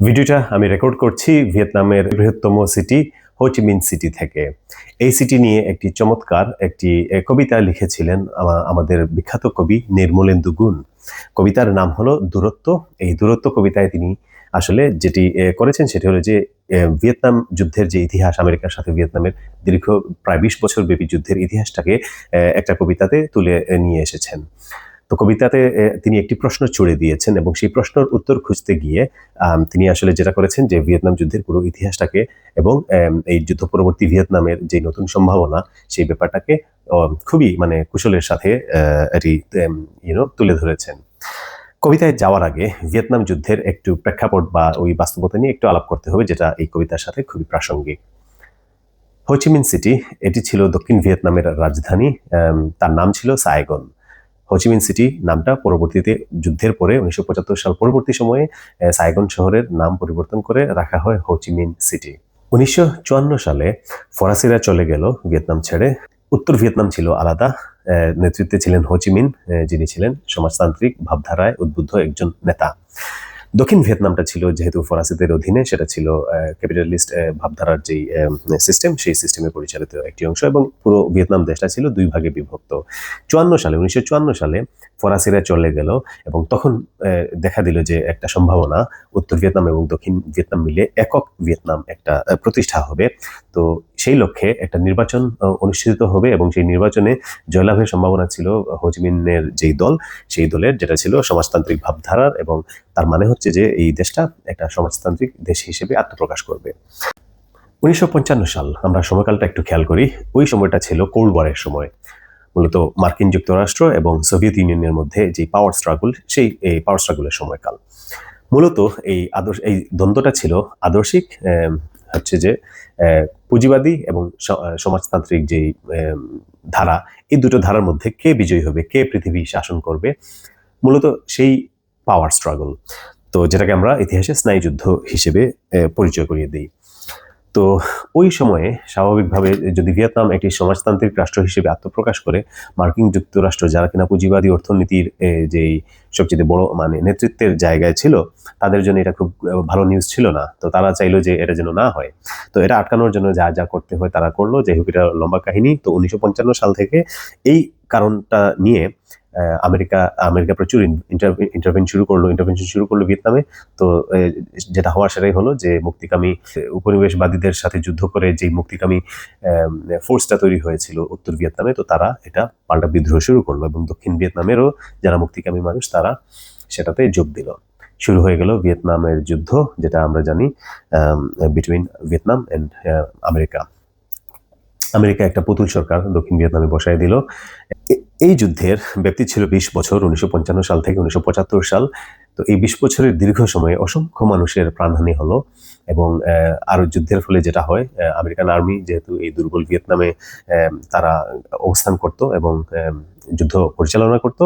ভিডিওটা আমি রেকর্ড করছি ভিয়েতনামের বৃহত্তম সিটি হোচিমিন সিটি থেকে। এই সিটি নিয়ে একটি চমৎকার একটি কবিতা লিখেছিলেন আমাদের বিখ্যাত কবি নির্মলেন্দু গুণ। কবিতার নাম হলো দূরত্ব। এই দূরত্ব কবিতায় তিনি আসলে যেটি করেছেন সেটি হলো যে ভিয়েতনাম যুদ্ধের যে ইতিহাস, আমেরিকার সাথে ভিয়েতনামের দীর্ঘ প্রায় বিশ বছর ব্যাপী যুদ্ধের ইতিহাসটাকে একটা কবিতাতে তুলে নিয়ে এসেছেন। তো কবিতাতে তিনি একটি প্রশ্ন ছুড়ে দিয়েছেন এবং সেই প্রশ্নের উত্তর খুঁজতে গিয়ে তিনি আসলে যেটা করেছেন যে ভিয়েতনাম যুদ্ধের পুরো ইতিহাসটাকে এবং এই যুদ্ধ পরবর্তী ভিয়েতনামের যে নতুন সম্ভাবনা, সেই ব্যাপারটাকে খুবই মানে কুশলের সাথে এটি ইউনো তুলে ধরেছেন। কবিতায় যাওয়ার আগে ভিয়েতনাম যুদ্ধের একটু প্রেক্ষাপট বা ওই বাস্তবতা নিয়ে একটু আলাপ করতে হবে, যেটা এই কবিতার সাথে খুবই প্রাসঙ্গিক। হোচিমিন সিটি, এটি ছিল দক্ষিণ ভিয়েতনামের রাজধানী তার নাম ছিল সাইগন হোচিমিন সিটি নামটা পরবর্তীতে যুদ্ধের পরে উনিশশো পঁচাত্তর সাল পরবর্তী সময়ে সাইগন শহরের নাম পরিবর্তন করে রাখা হয় হচিমিন সিটি উনিশশো চুয়ান্ন সালে ফরাসিরা চলে গেল ভিয়েতনাম ছেড়ে। উত্তর ভিয়েতনাম ছিল আলাদা। নেতৃত্বে ছিলেন হোচিমিন যিনি ছিলেন সমাজতান্ত্রিক ভাবধারায় উদ্বুদ্ধ একজন নেতা। দক্ষিণ ভিয়েতনামটা ছিল যেহেতু ফরাসিদের অধীনে, সেটা ছিল ক্যাপিটালিস্ট ভাবধারার যেই সিস্টেম সেই সিস্টেমে পরিচালিত একটি অংশ এবং পুরো ভিয়েতনাম দেশটা ছিল দুই ভাগে বিভক্ত। চুয়ান্ন সালে, উনিশশো চুয়ান্ন সালে ফরাসিরা চলে গেল এবং তখন দেখা দিল যে একটা সম্ভাবনা, উত্তর ভিয়েতনাম এবং দক্ষিণ ভিয়েতনাম মিলে একক ভিয়েতনাম একটা প্রতিষ্ঠা হবে। তো সেই লক্ষ্যে একটা নির্বাচন অনুষ্ঠিত হবে এবং সেই নির্বাচনে জয়লাভের সম্ভাবনা ছিল হোচিমিনের যেই দল, সেই দলের যেটা ছিল সমাজতান্ত্রিক ভাবধারার এবং তার মানে হচ্ছে যে এই দেশটা একটা সমাজতান্ত্রিক দেশ হিসেবে আত্মপ্রকাশ করবে। উনিশশো পঞ্চান্ন সাল আমরা সময়কালটা একটু খেয়াল করি, ওই সময়টা ছিল কোল্ড ওয়ারের সময়। মূলত মার্কিন যুক্তরাষ্ট্র এবং সোভিয়েত ইউনিয়নের মধ্যে যে পাওয়ার স্ট্রাগল সেই, এই পাওয়ার স্ট্রাগলের সময়কাল। মূলত এই আদর্শ, এই দ্বন্দ্বটা ছিল আদর্শিক হচ্ছে যে পুঁজিবাদী এবং সমাজতান্ত্রিক যে আম, ধারা এই দুটো ধারার মধ্যে কে বিজয়ী হবে কে পৃথিবী শাসন করবে মূলত সেই পাওয়ার স্ট্রাগল তো যেটাকে আমরা ইতিহাসে স্নায়ুযুদ্ধ হিসেবে পরিচয় করিয়ে দিই। তো ওই সময়ে স্বাভাবিকভাবে যদি ভিয়েতনাম একটি সমাজতান্ত্রিক রাষ্ট্র হিসেবে আত্মপ্রকাশ করে, মার্কিন যুক্তরাষ্ট্র যারা কিনা পুঁজিবাদী অর্থনীতির যেই সবচেয়ে বড় মানে নেতৃত্বের জায়গায় ছিল, তাদের জন্য এটা খুব ভালো নিউজ ছিল না। তো তারা চাইলো যে এটা যেন না হয়। তো এটা আটকানোর জন্য যা যা করতে হয় তারা করল। যাই হোক, এটা লম্বা কাহিনী। তো উনিশশো পঞ্চান্ন সাল থেকে এই কারণটা নিয়ে আমেরিকা আমেরিকা প্রচুর ইন্টারভেন শুরু করল ইন্টারভেনশন শুরু করল ভিয়েতনামে। তো যেটা হওয়ার সেটাই হলো যে, মুক্তিকামী উপনিবেশবাদীদের সাথে যুদ্ধ করে যে মুক্তিকামী ফোর্সটা তৈরি হয়েছিল উত্তর ভিয়েতনামে, তো তারা এটা পাল্টা বিদ্রোহ শুরু করল এবং দক্ষিণ ভিয়েতনামেরও যারা মুক্তিকামী মানুষ, তারা সেটাতে যোগ দিল। শুরু হয়ে গেল ভিয়েতনামের যুদ্ধ, যেটা আমরা জানি between Vietnam and America. America একটা পুতুল সরকার দক্ষিণ ভিয়েতনামে বসায় দিল। এই যুদ্ধের ব্যক্তি ছিল বিশ বছর উনিশশো পঞ্চান্ন সাল থেকে উনিশশো পঁচাত্তর সাল। তো এই বিশ বছরের দীর্ঘ সময়ে অসংখ্য মানুষের প্রাণহানি হলো এবং আহ, আরও যুদ্ধের ফলে যেটা হয় আমেরিকান আর্মি যেহেতু এই দুর্বল ভিয়েতনামে তারা অবস্থান করত এবং যুদ্ধ পরিচালনা করত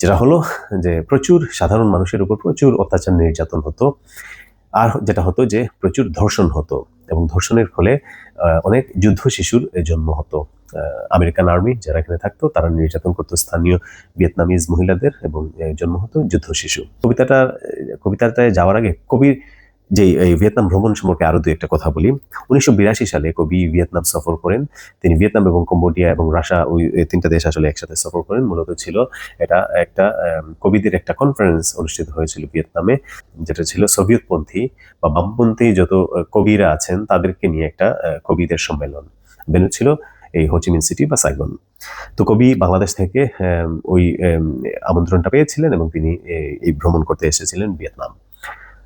যেটা হলো যে প্রচুর সাধারণ মানুষের উপর প্রচুর অত্যাচার নির্যাতন হতো। আর যেটা হতো যে প্রচুর ধর্ষণ হতো। এবং ধর্ষণের ফলে অনেক যুদ্ধ শিশুর জন্ম হতো। আমেরিকান আর্মি যারা এখানে থাকতো, তারা নির্যাতন করতো। স্থানীয় ভিয়েতনামিজ মহিলাদের এবং জন্ম হতো যুদ্ধ শিশু। কবিতাটা কবিতাটায় যাওয়ার আগে কবির যে, এই ভিয়েতনাম ভ্রমণ সম্পর্কে আরও দু একটা কথা বলি। উনিশশো বিরাশি সালে কবি ভিয়েতনাম সফর করেন। তিনি ভিয়েতনাম এবং কম্বোডিয়া এবং রাশিয়া, ওই তিনটা দেশ আসলে একসাথে সফর করেন। মূলত ছিল এটা একটা কবিদের একটা কনফারেন্স অনুষ্ঠিত হয়েছিল ভিয়েতনামে, যেটা ছিল সোভিয়েতপন্থী বা বামপন্থী যত কবিরা আছেন তাদেরকে নিয়ে একটা কবিদের সম্মেলন। বেনু ছিল এই হোচিমিন সিটি বা সাইগন। তো কবি বাংলাদেশ থেকে ওই আমন্ত্রণটা পেয়েছিলেন এবং তিনি এই ভ্রমণ করতে এসেছিলেন ভিয়েতনাম।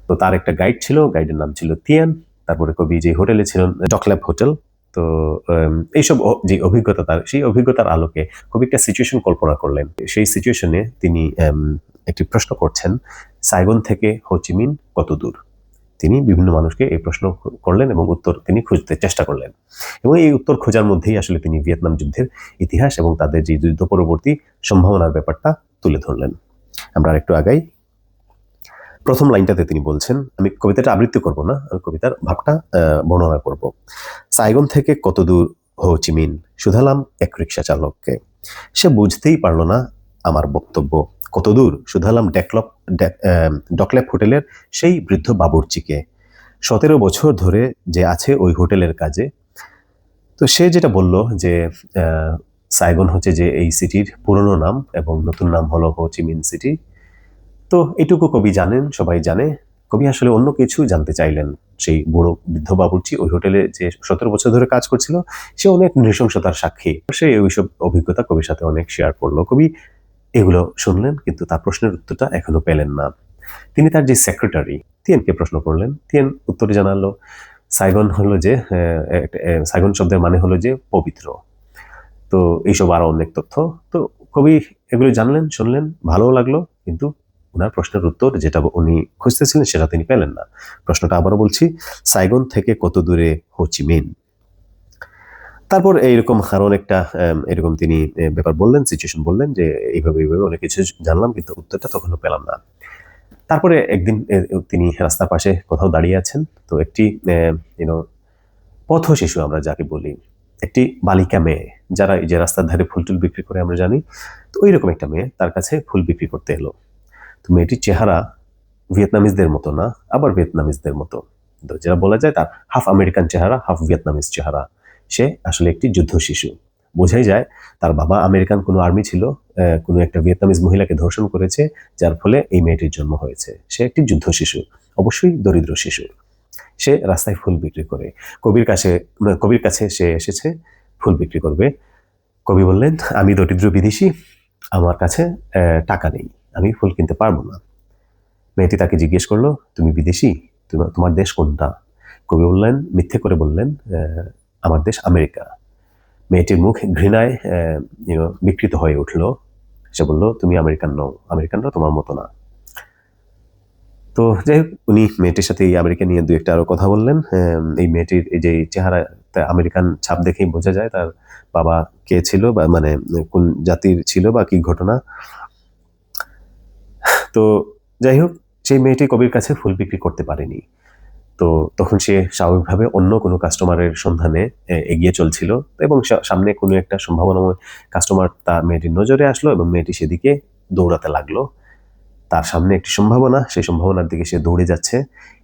তো তার একটা গাইড ছিল গাইডের নাম ছিল তিয়ান তারপরে কবি যে হোটেলে ছিলেন ডকল্যাব হোটেল তো এইসব যে অভিজ্ঞতা তার, সেই অভিজ্ঞতার আলোকে কবি একটা সিচুয়েশন কল্পনা করলেন। সেই সিচুয়েশনে তিনি একটি প্রশ্ন করছেন, সাইগন থেকে হোচিমিন কত দূর? তিনি বিভিন্ন মানুষকে এই প্রশ্ন করলেন এবং উত্তর তিনি খুঁজতে চেষ্টা করলেন। এবং এই উত্তর খোঁজার মধ্যেই আসলে তিনি ভিয়েতনাম যুদ্ধের ইতিহাস এবং তাদের যে যুদ্ধ পরবর্তী সম্ভাবনার ব্যাপারটা তুলে ধরলেন। আমরা আরেকটু আগাই। প্রথম লাইনটাতে তিনি বলছেন, আমি কবিতাটা আবৃত্তি করব না, আমি কবিতার ভাবটা বর্ণনা করব। সাইগন থেকে কতদূর হো চিমিন শুধালাম এক রিক্সা চালককে। সে বুঝতেই পারল না আমার বক্তব্য। কতদূর শুধালাম ডেকলপ ডেক- ডকল্যাপ হোটেলের সেই বৃদ্ধ বাবুর্চিকে। সতেরো বছর ধরে যে আছে ওই হোটেলের কাজে। তো সে যেটা বলল যে সাইগন হচ্ছে যে এই সিটির পুরনো নাম এবং নতুন নাম হলো হো চিমিন সিটি। তো এটুকু কবি জানেন, সবাই জানে। কবি আসলে অন্য কিছু জানতে চাইলেন। সেই বুড়ো বৃদ্ধ বাবুর্চি ওই হোটেলে যে সতেরো বছর ধরে কাজ করছিল, সে অনেক নৃশংসতার সাক্ষী। সে ওইসব অভিজ্ঞতা কবির সাথে অনেক শেয়ার করল। কবি এগুলো শুনলেন, কিন্তু তার প্রশ্নের উত্তরটা এখনও পেলেন না। তিনি তার যে সেক্রেটারি তিয়েনকে প্রশ্ন করলেন। তিয়েন উত্তরে জানালো, সাইগন হলো যে সাইগন শব্দের মানে হলো যে পবিত্র। তো এইসব আরও অনেক তথ্য। তো কবি এগুলো জানলেন, শুনলেন, ভালোও লাগল, কিন্তু ওনার প্রশ্নের উত্তর যেটা উনি খুঁজতেছিলেন সেটা তিনি পেলেন না। প্রশ্নটা আবারও বলছি, সাইগন থেকে কত দূরে হোচিমিন তারপর এইরকম আরও অনেকটা এরকম তিনি ব্যাপার বললেন সিচুয়েশন বললেন যে এইভাবে এইভাবে অনেক কিছু জানলাম কিন্তু উত্তরটা তখনও পেলাম না। তারপরে একদিন তিনি রাস্তার পাশে কোথাও দাঁড়িয়ে আছেন। তো একটি ইউনো পথ শিশু আমরা যাকে বলি, একটি বালিকা মেয়ে, যারা এই যে রাস্তার ধারে ফুল টুল বিক্রি করে আমরা জানি। তো ওই রকম একটা মেয়ে তার কাছে ফুল বিক্রি করতে এলো। তো মেয়েটির চেহারা ভিয়েতনামিজদের মতো না, আবার ভিয়েতনামিজদের মতো। যেটা বলা যায় তার হাফ আমেরিকান চেহারা হাফ ভিয়েতনামিজ চেহারা। সে আসলে একটি যুদ্ধ শিশু। বোঝাই যায় তার বাবা আমেরিকান, কোনো আর্মি ছিল কোনো একটা ভিয়েতনামিজ মহিলাকে ধর্ষণ করেছে, যার ফলে এই মেয়েটির জন্ম হয়েছে। সে একটি যুদ্ধ শিশু, অবশ্যই দরিদ্র শিশু। সে রাস্তায় ফুল বিক্রি করে। কবির কাছে কবির কাছে সে এসেছে, ফুল বিক্রি করবে। কবি বললেন, আমি দরিদ্র বিদেশি, আমার কাছে টাকা নেই। আমি ফুল কিনতে পারব না। মেয়েটি তাকে জিজ্ঞেস করল, তুমি বিদেশি? তোমার দেশ কোনটা? কবি বললেন, মিথ্যে করে বললেন আমার দেশ আমেরিকা। মেয়েটির মুখ ঘৃণায় বিকৃত হয়ে উঠল। সে বলল, তুমি আমেরিকান নও, আমেরিকানরা তোমার মতো না। তো যাই হোক, উনি মেয়েটির সাথে এই আমেরিকা নিয়ে দু একটা আরও কথা বললেন। এই মেয়েটির এই যে চেহারা আমেরিকান ছাপ দেখেই বোঝা যায়, তার বাবা কে ছিল বা মানে কোন জাতির ছিল বা কি ঘটনা। তো যাই হোক, সেই মেয়েটি কবির কাছে ফুল বিক্রি করতে পারেনি। তো তখন সে স্বাভাবিকভাবে অন্য কোনো কাস্টমারের সন্ধানে এগিয়ে চলছিল এবং সামনে কোনো একটা সম্ভাবনাময় কাস্টমার তার মেয়েটির নজরে আসলো এবং মেয়েটি সেদিকে দৌড়াতে লাগল। তার সামনে একটি সম্ভাবনা, সেই সম্ভাবনার দিকে সে দৌড়ে যাচ্ছে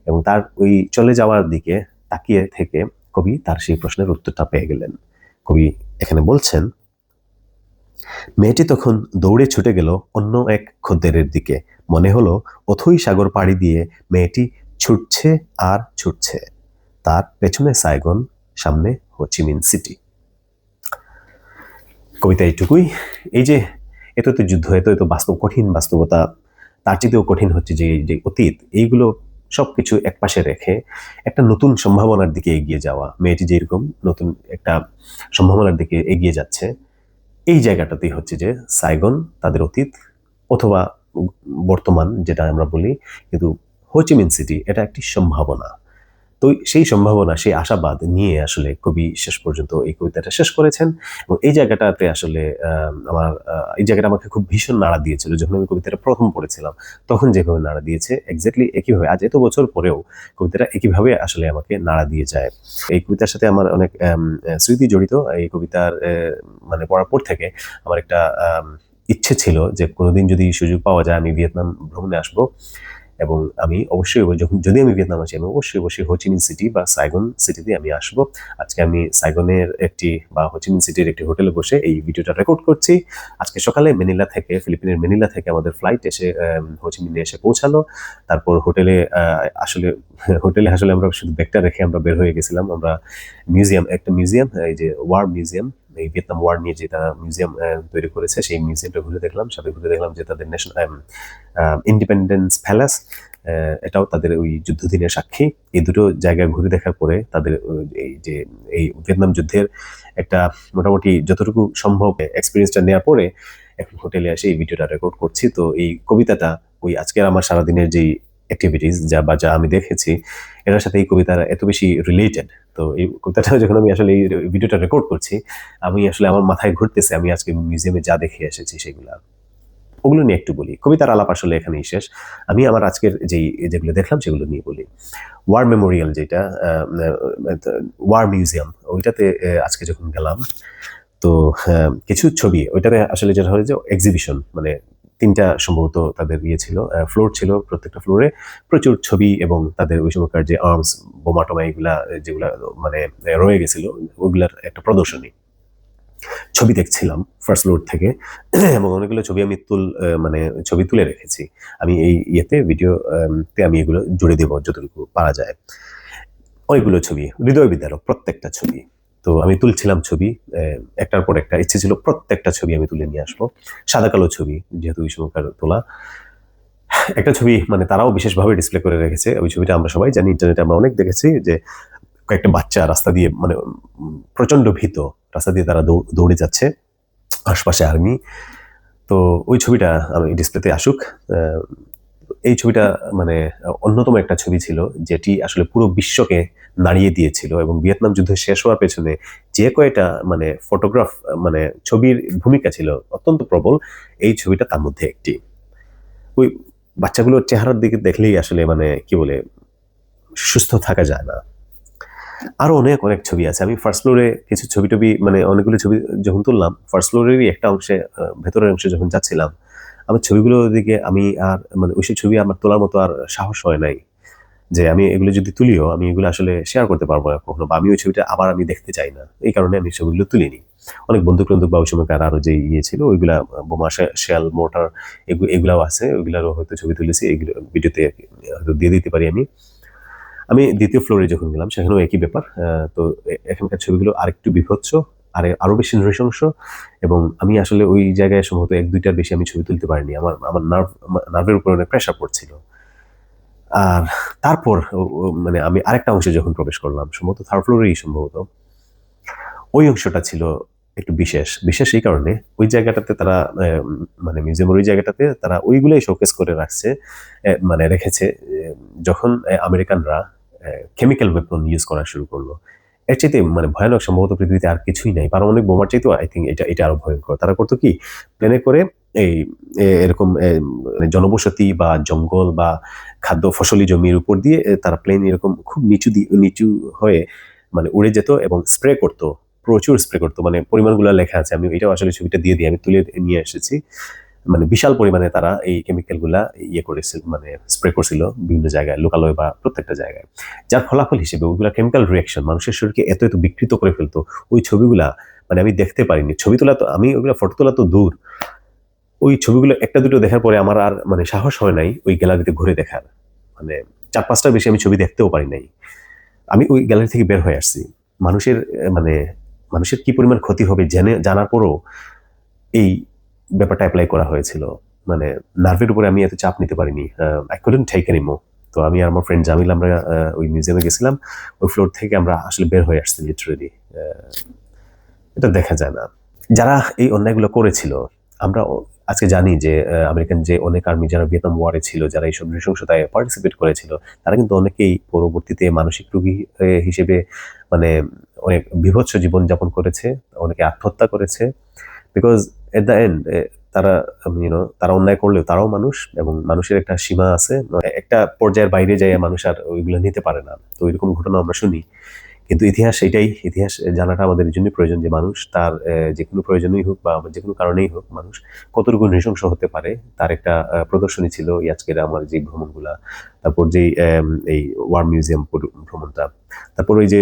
এবং তার ওই চলে যাওয়ার দিকে তাকিয়ে থেকে কবি তার সেই প্রশ্নের উত্তরটা পেয়ে গেলেন। কবি এখানে বলছেন মেয়েটি তখন দৌড়ে ছুটে গেল অন্য এক খদ্দেরের দিকে। মনে হলো অথই সাগর পাড়ি দিয়ে মেয়েটি ছুটছে আর ছুটছে। তার পেছনে সাইগন, সামনে হোচিমিন সিটি। কবিতা এইটুকুই। এই যে এত তো যুদ্ধ এত এত বাস্তব, কঠিন বাস্তবতা, তার চেয়েও কঠিন হচ্ছে যে এই যে অতীত, এইগুলো সব সবকিছু একপাশে রেখে একটা নতুন সম্ভাবনার দিকে এগিয়ে যাওয়া। মেয়েটি যেরকম নতুন একটা সম্ভাবনার দিকে এগিয়ে যাচ্ছে এই জায়গাটাতেই হচ্ছে যে সাইগন, তাদের অতীত, অথবা বর্তমান, যেটা আমরা বলি, কিন্তু হোচিমিন সিটি, এটা একটি সম্ভাবনা। তো সেই সম্ভাবনা, সেই আশাবাদ নিয়ে আসলে কবি শেষ পর্যন্ত এই কবিতাটা শেষ করেছেন এবং এই জায়গাটাতে আসলে আমার এই জায়গাটা আমাকে খুব ভীষণ নাড়া দিয়েছিল। যখন আমি কবিতাটা প্রথম পড়েছিলাম, তখন যেভাবে নাড়া দিয়েছে এক্স্যাক্টলি একইভাবে আজ এত বছর পরেও কবিতাটা একইভাবে আসলে আমাকে নাড়া দিয়ে যায়। এই কবিতার সাথে আমার অনেক স্মৃতি জড়িত। এই কবিতার মানে পড়ার পর থেকে আমার একটা ইচ্ছে ছিল যে কোনোদিন যদি সুযোগ পাওয়া যায়, আমি ভিয়েতনাম ভ্রমণে আসব। এবং আমি অবশ্যই যখন, যদি আমি ভিয়েতনাম আসি, আমি অবশ্যই অবশ্যই হোচিমিন সিটি বা সাইগন সিটিতে আমি আসব। আজকে আমি সাইগনের একটি বা হোচিমিন সিটির একটি হোটেলে বসে এই ভিডিওটা রেকর্ড করছি। আজকে সকালে মেনিলা থেকে, ফিলিপিনের মেনিলা থেকে আমাদের ফ্লাইট এসে হোচিমিনে এসে পৌঁছালো। তারপর হোটেলে আসলে হোটেলে আসলে আমরা শুধু ব্যাগটা রেখে আমরা বের হয়ে গেছিলাম। আমরা মিউজিয়াম, একটা মিউজিয়াম, এই যে ওয়ার মিউজিয়াম। এই ভিয়েতনাম ওয়ার নিয়ে যেটা মিউজিয়াম তৈরি করেছে, সেই মিউজিয়ামটা ঘুরে দেখলাম। সাথে ঘুরে দেখলাম যে তাদের ন্যাশনাল ইন্ডিপেন্ডেন্স প্যালেস এটাও তাদের ওই যুদ্ধদিনের সাক্ষী। এই দুটো জায়গা ঘুরে দেখার পরে তাদের এই যে, এই ভিয়েতনাম যুদ্ধের একটা মোটামুটি যতটুকু সম্ভব এক্সপিরিয়েন্সটা নেওয়ার পরে এখন হোটেলে এসে এই ভিডিওটা রেকর্ড করছি। তো এই কবিতাটা ওই আজকের আমার সারাদিনের যেই অ্যাক্টিভিটিস যা বা যা আমি দেখেছি, এটার সাথে এই কবিতার এত বেশি রিলেটেড তো এই কবিতাটা যখন আমি আসলে এই ভিডিওটা রেকর্ড করছি, আমি আসলে আমার মাথায় ঘুরতেছে, আমি আজকে মিউজিয়ামে যা দেখে এসেছি সেগুলা। ওগুলো নিয়ে একটু বলি। কবিতার আলাপ আসলে এখানেই শেষ। আমি আমার আজকের যেই যেগুলো দেখলাম সেগুলো নিয়ে বলি। ওয়ার মেমোরিয়াল যেটা ওয়ার মিউজিয়াম ওইটাতে আজকে যখন গেলাম, তো কিছু ছবি, ওইটাতে আসলে যেটা হয় যে এক্সিবিশন মানে তিনটা সম্ভবত তাদের ইয়ে ছিল ফ্লোর ছিল প্রত্যেকটা ফ্লোরে প্রচুর ছবি এবং তাদের ওই সময়কার যে আর্মস বোমা টোমা এগুলা, যেগুলা মানে রয়ে গেছিল ওইগুলার একটা প্রদর্শনী। ছবি দেখছিলাম ফার্স্ট ফ্লোর থেকে, এবং অনেকগুলো ছবি আমি তুল মানে ছবি তুলে রেখেছি। আমি এই ইয়েতে ভিডিওতে আমি এগুলো জুড়ে দেবো, যতটুকু পারা যায়। অনেকগুলো ছবি, হৃদয় বিদ্যারক প্রত্যেকটা ছবি। তো আমি তুলছিলাম ছবি একটার পর একটা ইচ্ছে ছিল প্রত্যেকটা ছবি আমি তুলে নিয়ে আসব। সাদা কালো ছবি যেহেতু ওই সময়কার তোলা। একটা ছবি মানে তারাও বিশেষভাবে ডিসপ্লে করে রেখেছে। ওই ছবিটা আমরা সবাই জানি ইন্টারনেটে আমরা অনেক দেখেছি যে কয়েকটা বাচ্চা রাস্তা দিয়ে মানে উম, প্রচণ্ড ভীত রাস্তা দিয়ে তারা দৌড়ে যাচ্ছে আশপাশে আর্মি তো ওই ছবিটা আমি ডিসপ্লেতে আসুক এই ছবিটা মানে অন্যতম একটা ছবি ছিল, যেটি আসলে পুরো বিশ্বকে নাড়িয়ে দিয়েছিল এবং ভিয়েতনাম যুদ্ধ শেষ হওয়ার পেছনে যে কয়টা মানে ফটোগ্রাফ মানে ছবির ভূমিকা ছিল অত্যন্ত প্রবল, এই ছবিটা তার মধ্যে একটি। ওই বাচ্চাগুলোর চেহারার দিকে দেখলেই আসলে মানে কি বলে, সুস্থ থাকা যায় না। আরও অনেক অনেক ছবি আছে। আমি ফার্স্ট ফ্লোরে কিছু ছবি টবি মানে অনেকগুলো ছবি যখন তুললাম ফার্স্ট ফ্লোরেরই একটা অংশে ভেতরের অংশে যখন যাচ্ছিলাম আমার ছবিগুলো দিকে আমি আর মানে ওই ছবি আমার তোলার মতো আর সাহস হয় নাই। যে আমি এগুলো যদি তুলিও, আমি এগুলো আসলে শেয়ার করতে পারব না কখনো বা আমি ওই ছবিটা আবার আমি দেখতে চাই না। এই কারণে আমি ছবিগুলো তুলিনি। অনেক বন্দুক টন্দুক বা ওই সময়কার আরও যে ইয়ে ছিল, ওইগুলা বোমা শেল মোটর এগুলাও আছে। ওইগুলারও হয়তো ছবি তুলেছি, এগুলো ভিডিওতে হয়তো দিয়ে দিতে পারি আমি। আমি দ্বিতীয় ফ্লোরে যখন গেলাম, সেখানেও একই ব্যাপার। তো এখানকার ছবিগুলো আরেকটু বিভৎস। আর আরও বেশি নৃশংস এবং আমি আসলে ওই জায়গায় সম্ভবত এক, দুইটার বেশি আমি ছবি তুলতে পারিনি। আমার আমার নার্ভ নার্ভের উপর অনেক প্রেশার পড়ছিল। আর তারপর মানে আমি আরেকটা অংশে যখন প্রবেশ করলাম, সম্ভবত থার্ড ফ্লোরেই সম্ভবত, ওই অংশটা ছিল একটু বিশেষ। বিশেষ এই কারণে ওই জায়গাটাতে তারা মানে মিউজিয়ামের ওই জায়গাটাতে তারা ওইগুলোই শোকেস করে রাখছে মানে রেখেছে যখন আমেরিকানরা কেমিক্যাল ওয়েপন ইউজ করা শুরু করল। এর চাইতে মানে ভয়ানক সম্ভবত পৃথিবীতে আর কিছুই নাই। পারমাণবিক বোমার চাইতেও আই থিঙ্ক এটা এটা আরও ভয়ঙ্কর। তারা করতো কি? প্লেনে করে এই এরকম মানে জনবসতি বা জঙ্গল বা খাদ্য ফসলি জমির উপর দিয়ে তারা প্লেন এরকম খুব নিচু দিয়ে নিচু হয়ে মানে উড়ে যেত এবং স্প্রে করতো। প্রচুর স্প্রে করতো। মানে পরিমাণগুলো লেখা আছে। আমি এটাও আসলে ছবিটা দিয়ে দিই। আমি তুলে নিয়ে এসেছি। মানে বিশাল পরিমাণে তারা এই কেমিক্যালগুলা ইয়ে করেছিল মানে স্প্রে করছিল বিভিন্ন জায়গায়, লোকালয় বা প্রত্যেকটা জায়গায়। যার ফলাফল হিসেবে ওইগুলা কেমিক্যাল রিয়াকশন মানুষের শরীরকে এত এত বিকৃত করে ফেলতো। ওই ছবিগুলা মানে আমি দেখতে পারিনি। ছবি তোলা তো, আমি ওইগুলো ফটো তোলা তো দূর। ওই ছবিগুলো একটা দুটো দেখার পরে আমার আর মানে সাহস হয় নাই ওই গ্যালারিতে ঘুরে দেখার। মানে চার পাঁচটার বেশি আমি ছবি দেখতেও পারি নাই। আমি ওই গ্যালারি থেকে বের হয়ে আসছি। মানুষের মানে মানুষের কি পরিমাণ ক্ষতি হবে জেনে, জানার পরও এই ব্যাপারটা অ্যাপ্লাই করা হয়েছিল। মানে নার্ভের উপরে আমি এত চাপ নিতে পারিনি। আই কুডেন্ট টেক এনিমো তো আমি আর আমার ফ্রেন্ড জামিল, আমরা ওই মিউজিয়ামে গেছিলাম। ওই ফ্লোর থেকে আমরা আসলে বের হয়ে আসছি লিটারেলি এটা দেখা যায় না। যারা এই অন্যায়গুলো করেছিল, আমরা আজকে জানি যে আমেরিকান যে অনেক আর্মি যারা ভিয়েতনাম ওয়ারে ছিল, যারা এইসব নৃশংসতায় পার্টিসিপেট করেছিল, তারা কিন্তু অনেকেই পরবর্তীতে মানসিক রোগী হিসেবে মানে অনেক বিভৎস জীবনযাপন করেছে, অনেকে আত্মহত্যা করেছে। বিকজ এট দ্য এন্ড তারা ইউনো তারা অন্যায় করলেও তারাও মানুষ এবং মানুষের একটা সীমা আছে। একটা পর্যায়ের বাইরে যাইয়া মানুষ আর ওইগুলো নিতে পারে না। তো এরকম ঘটনা আমরা শুনি। কিন্তু ইতিহাস এটাই ইতিহাস জানাটা আমাদের এই জন্যই প্রয়োজন যে মানুষ তার যে কোনো প্রয়োজনই হোক বা যে কোনো কারণেই হোক মানুষ কতটুকু নৃশংস হতে পারে তার একটা প্রদর্শনী ছিল আজকের আমার যে ভ্রমণগুলা। তারপর যেই আম, এই ওয়ার মিউজিয়াম ভ্রমণটা। তারপর ওই যে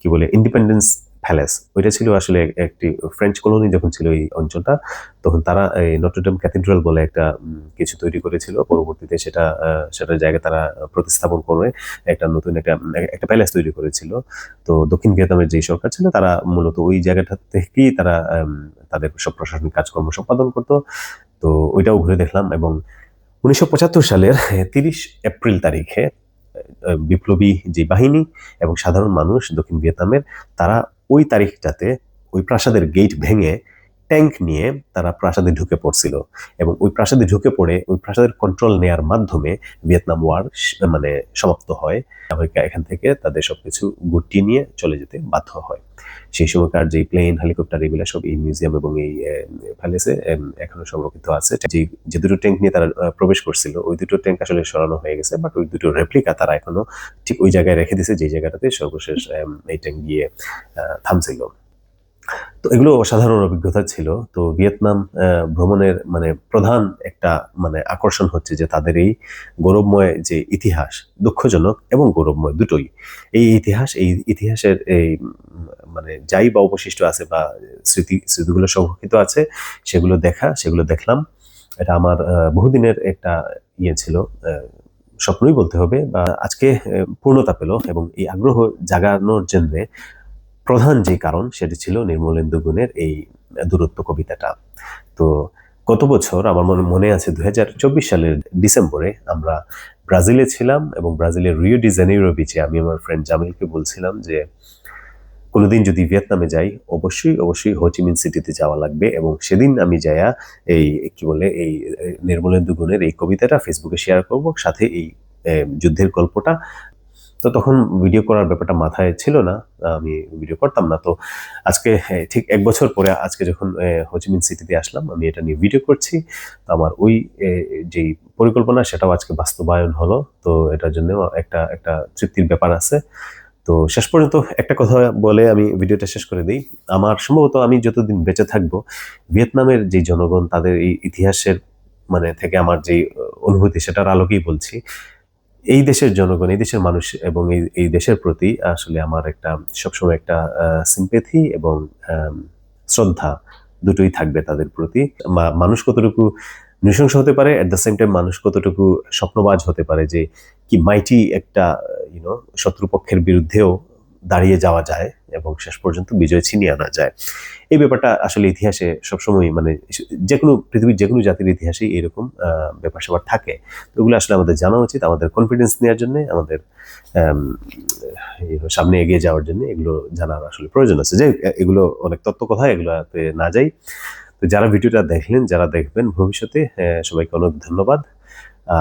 কি বলে ইন্ডিপেন্ডেন্স প্যালেস। ওইটা ছিল আসলে একটি ফ্রেঞ্চ কলোনি যখন ছিল এই অঞ্চলটা, তখন তারা এই নটরডেম ক্যাথিড্রাল বলে একটা কিছু তৈরি করেছিল। পরবর্তীতে সেটা সেটার জায়গায় তারা প্রতিস্থাপন করে একটা নতুন একটা একটা প্যালেস তৈরি করেছিল। তো দক্ষিণ ভিয়েতনামের যে সরকার ছিল, তারা মূলত ওই জায়গাটা থেকেই তারা তাদের সব প্রশাসনিক কাজকর্ম সম্পাদন করতো। তো ওইটাও ঘুরে দেখলাম এবং উনিশশো পঁচাত্তর সালের তিরিশ এপ্রিল তারিখে বিপ্লবী যে বাহিনী এবং সাধারণ মানুষ দক্ষিণ ভিয়েতনামের, তারা ওই তারিখটাতে ওই প্রাসাদের গেট ভেঙে ট্যাঙ্ক নিয়ে তারা প্রাসাদে ঢুকে পড়ছিল এবং ওই প্রাসাদে ঢুকে পড়ে ওই প্রাসাদের কন্ট্রোল নেয়ার মাধ্যমে ভিয়েতনাম ওয়ার মানে সমাপ্ত হয়। আমেরিকা এখান থেকে তাদের সবকিছু গুটিয়ে নিয়ে চলে যেতে বাধ্য হয়। সেই সময়কার যে প্লেন হেলিকপ্টার এগুলো সব এই মিউজিয়াম এবং এই প্যালেসে এখনও সংরক্ষিত আছে। যে যে দুটো ট্যাঙ্ক নিয়ে তারা প্রবেশ করছিল, ওই দুটো ট্যাঙ্ক আসলে সরানো হয়ে গেছে বাট ওই দুটো রেপ্লিকা তারা এখনও ঠিক ওই জায়গায় রেখে দিয়েছে যে জায়গাটাতে সর্বশেষ এই ট্যাঙ্ক গিয়ে থামছিল। তো এগুলো অসাধারণ অভিজ্ঞতা ছিল। তো ভিয়েতনাম ভ্রমণের মানে প্রধান একটা মানে আকর্ষণ হচ্ছে যে তাদের এই গৌরবময় যে ইতিহাস দুঃখজনক এবং গৌরবময় দুটোই। এই ইতিহাস, এই ইতিহাসের এই মানে যাই বা অবশিষ্ট আছে বা স্মৃতি, স্মৃতিগুলো সংরক্ষিত আছে, সেগুলো দেখা, সেগুলো দেখলাম। এটা আমার বহুদিনের একটা ইয়ে ছিল স্বপ্নই বলতে হবে বা আজকে পূর্ণতা পেল এবং এই আগ্রহ জাগানোর জন্য প্রধান যে কারণ সেটি ছিল নির্মলেন্দু গুণের এই দূরত্ব কবিতাটা। তো গত বছর আমার মনে মনে আছে দু হাজার চব্বিশ সালের ডিসেম্বরে আমরা ব্রাজিলে ছিলাম এবং ব্রাজিলের রিও ডি জেনেরো বিচে আমি আমার ফ্রেন্ড জামিলকে বলছিলাম যে, কোনোদিন যদি ভিয়েতনামে যাই, অবশ্যই অবশ্যই হোচিমিন সিটিতে যাওয়া লাগবে। এবং সেদিন আমি যায়া এই, কি বলে, এই নির্মলেন্দু গুণের এই কবিতাটা ফেসবুকে শেয়ার করব, সাথে এই যুদ্ধের গল্পটা তো তখন ভিডিও করার ব্যাপারটা মাথায় ছিল না, আমি ভিডিও করতাম না। তো আজকে ঠিক এক বছর পরে আজকে যখন হোচিমিন সিটিতে আসলাম, আমি এটা নিয়ে ভিডিও করছি। তো আমার ওই যেই পরিকল্পনা সেটাও আজকে বাস্তবায়ন হলো। তো এটার জন্য একটা একটা তৃপ্তির ব্যাপার আছে। তো শেষ পর্যন্ত একটা কথা বলে আমি ভিডিওটা শেষ করে দিই। আমার সম্ভবত আমি যতদিন বেঁচে থাকব, ভিয়েতনামের যে জনগণ, তাদের এই ইতিহাসের মানে থেকে আমার যে অনুভূতি, সেটার আলোকেই বলছি। এই দেশের জনগণ, এই দেশের মানুষ এবং এই এই দেশের প্রতি আসলে আমার একটা, সবসময় একটা সিম্পেথি এবং শ্রদ্ধা দুটোই থাকবে তাদের প্রতি। মানুষ কতটুকু নৃশংস হতে পারে অ্যাট দ্য সেম টাইম মানুষ কতটুকু স্বপ্নবাজ হতে পারে যে কি মাইটি একটা ইউনো শত্রুপক্ষের বিরুদ্ধেও দাঁড়িয়ে যাওয়া যায়। এবং শেষ পর্যন্ত বিজয় ছিনিয়ে আনা যায়। এই ব্যাপারটা আসলে ইতিহাসে সবসময় মানে যে কোনো পৃথিবীর যে কোনো জাতির ইতিহাসেই এরকম ব্যাপার স্যাপার থাকে। তো ওগুলো আসলে আমাদের জানা উচিত, আমাদের কনফিডেন্স নেওয়ার জন্য, আমাদের সামনে এগিয়ে যাওয়ার জন্য এগুলো জানার আসলে প্রয়োজন আছে। যে এগুলো অনেক তত্ত্ব কথা এগুলোতে না যাই। তো যারা ভিডিওটা দেখলেন, যারা দেখবেন ভবিষ্যতে সবাইকে অনেক ধন্যবাদ।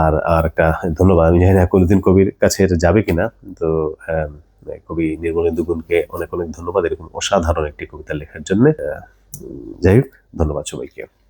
আর আর একটা ধন্যবাদ, আমি জানি না কোনোদিন কবির কাছে এটা যাবে কিনা। তো কবি নির্মলেন্দু গুণকে অনেক অনেক ধন্যবাদ। এরকম অসাধারণ একটি কবিতা লেখার জন্য। যাই হোক, ধন্যবাদ সবাইকে।